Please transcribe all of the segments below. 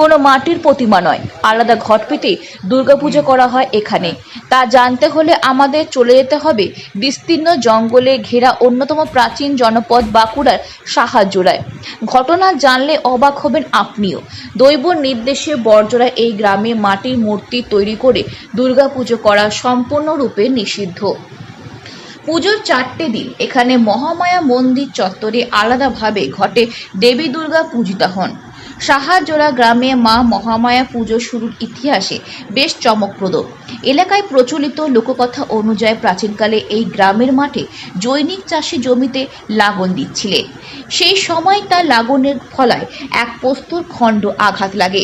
কোনো মাটির প্রতিমা নয়। আলাদা ঘট পেতে দুর্গাপুজো করা হয় এখানে। তা জানতে হলে আমাদের চলে যেতে হবে বিস্তীর্ণ জঙ্গলে ঘেরা অন্যতম প্রাচীন জনপদ বাঁকুড়ার সাহায্যরায়। ঘটনা জানলে অবাক হবেন আপনিও। দৈব নির্দেশে বর্জরা এই গ্রামে মাটির মূর্তি তৈরি করে দুর্গাপুজো করা সম্পূর্ণরূপে নিষিদ্ধ। পুজোর চারটে দিন এখানে মহামায়া মন্দির চত্বরে আলাদাভাবে ঘটে দেবী দুর্গা পূজিতা হন। সাহাজোড়া গ্রামে মা মহামায়া পুজো শুরুর ইতিহাসে বেশ চমকপ্রদ। এলাকায় প্রচলিত লোককথা অনুযায়ী প্রাচীনকালে এই গ্রামের মাঠে জৈনিক চাষি জমিতে লাগন দিচ্ছিলেন। সেই সময় তার লাগনের ফলায় এক পোস্তর খণ্ড আঘাত লাগে।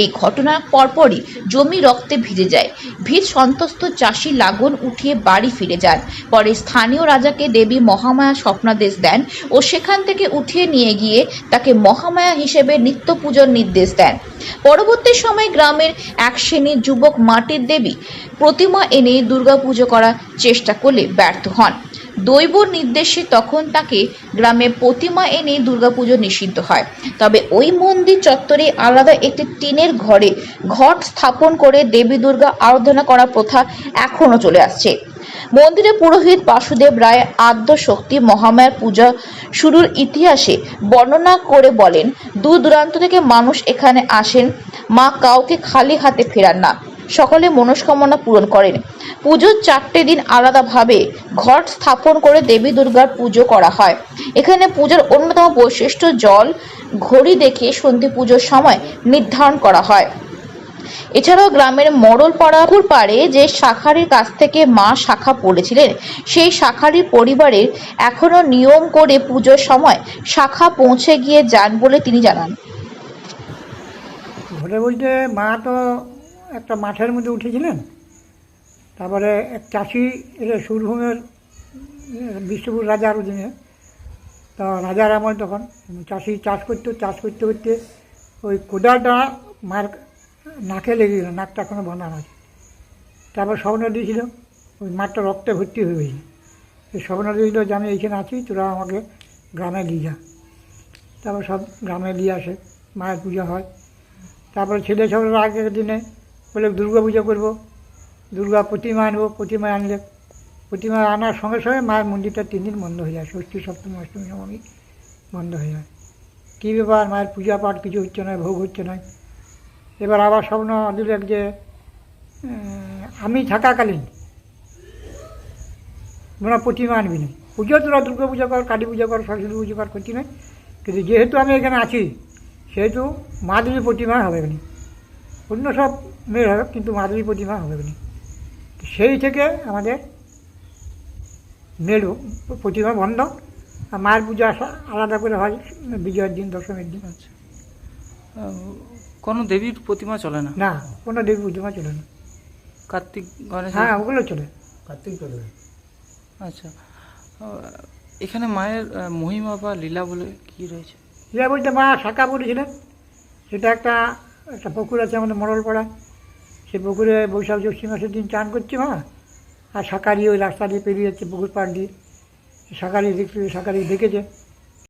এই ঘটনার পরপরই জমি রক্তে ভিজে যায়। ভিজ সন্তস্ত চাষি লাগন উঠিয়ে বাড়ি ফিরে যান। পরে স্থানীয় রাজাকে দেবী মহামায়া স্বপ্নাদেশ দেন ও সেখান থেকে উঠিয়ে নিয়ে গিয়ে তাকে মহামায়া হিসেবে নিত্য পূজার নির্দেশ দেন। পরবর্তী সময় গ্রামের এক শ্রেণির যুবক মাটির দেবী প্রতিমা এনে দুর্গাপুজো করার চেষ্টা করলে ব্যর্থ হন। দৈব নির্দেশে তখন তাকে গ্রামে প্রতিমা এনে দুর্গাপুজো নিষিদ্ধ হয়। তবে ওই মন্দির চত্বরে আলাদা একটি টিনের ঘরে ঘট স্থাপন করে দেবী দুর্গা আরাধনা করার প্রথা এখনও চলে আসছে। মন্দিরে পুরোহিত বাসুদেব রায় আদ্য শক্তি মহামায়ার পূজা শুরুর ইতিহাসে বর্ণনা করে বলেন দূর দূরান্ত থেকে মানুষ এখানে আসেন, মা কাউকে খালি হাতে ফেরান না। সকলে মনস্কামনা পূরণ করেন। পুজোর চারটে দিন আলাদাভাবে ঘট স্থাপন করে দেবী দুর্গার পুজো করা হয়। এখানে পূজার অন্যতম বৈশিষ্ট্য জল, ঘড়ি দেখে সন্ধি পুজোর সময় নির্ধারণ করা হয়। এছাড়াও গ্রামের মরলপাড়া পুকুর পাড়ে যে শাখারির কাছ থেকে মা শাখা পড়েছিলেন, সেই শাখারির পরিবারের এখনও নিয়ম করে পুজোর সময় শাখা পৌঁছে গিয়ে যান বলে তিনি জানান। ঘটে বলতে মা তো একটা মাঠের মধ্যে উঠেছিলেন, তারপরে এক চাষি এলে সুরভূমের বিষ্ণুপুর রাজার অধীনে। তা রাজার আমল তখন, চাষি চাষ করতো, চাষ করতে করতে ওই কোদালটা মার নাকে লেগে গেল, নাকটা এখনও বাঁধানো আছে। তারপর স্বপ্ন দিয়েছিল ওই মাঠটা রক্তে ভর্তি হয়ে গেছে। সেই স্বপ্ন দিয়েছিল যে আমি এইখানে আছি, তোরা আমাকে গ্রামে নিয়ে যা। তারপর সব গ্রামে নিয়ে আসে, মায়ের পূজা হয়। তারপরে ছেলে ছোটরা আগের দিনে বলে, দুর্গা পূজা করব, দুর্গা প্রতিমা আনব, প্রতিমা আনলে প্রতিমা আনার সঙ্গে সঙ্গে মায়ের মন্দিরটা তিন দিন বন্ধ হয়ে যায়। ষষ্ঠী, সপ্তমী, অষ্টমী, নবমী বন্ধ হয়ে যায়। কী ব্যাপার, মায়ের পূজা পাঠ কিছু হচ্ছে না, ভোগ হচ্ছে না। এবার আবার স্বপ্ন দিলেন যে আমি থাকাকালীন তোমরা প্রতিমা আনবি না। পুজো তোরা দুর্গা পূজা কর কালী পূজা কর সরস্বতী পুজো কর ক্ষতি নয় কিন্তু যেহেতু আমি এখানে আছি সেহেতু মা দেবী প্রতিমা হবে না। অন্য সব মেয়ের হবে কিন্তু মা দেবী প্রতিমা হবে না। সেই থেকে আমাদের মেয়ের প্রতিমা বন্ধ। আর মায়ের পূজা আলাদা করে হয় বিজয়ের দিন দশমীর দিন। আচ্ছা। আহ, কোনো দেবীর প্রতিমা চলে না। না কোনো দেবী প্রতিমা চলে না। কার্তিক গণেশ? হ্যাঁ ওগুলো চলে। কার্তিক চলে। আচ্ছা। এখানে মায়ের মহিমা বা লীলা বলে কি রয়েছে? লীলা বলতে মা শাখা পড়েছিলেন সেটা একটা একটা পুকুর আছে আমাদের মরলপাড়া সেই পুকুরে বৈশাখ জ্যৈষ্ঠী মাসের দিন চান করছে মা। আর শাকারি ওই রাস্তা দিয়ে পেরিয়ে যাচ্ছে পুকুর পাড় দিয়ে। শাকারি দেখতে শাকারি দেখেছে।